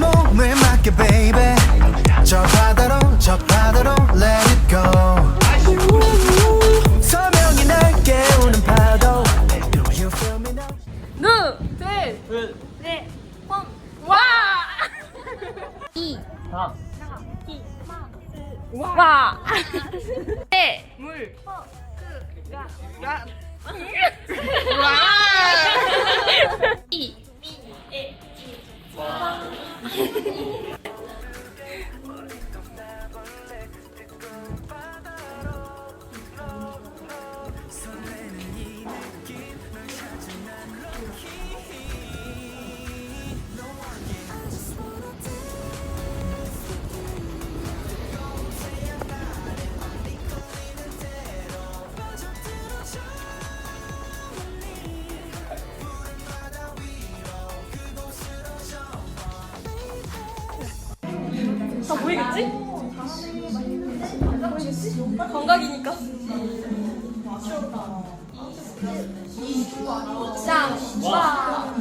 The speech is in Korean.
갈게 baby 저 바다로 저 바다로 let it go 서명이 날 깨우는 파도 Do you feel me now? 누, 둘, 넷, 홈, 와! 이, 다. 마, 와! 네, 물, 허, 그, 가, 가. 다 보이겠지? 감각이니까. 짱, 와.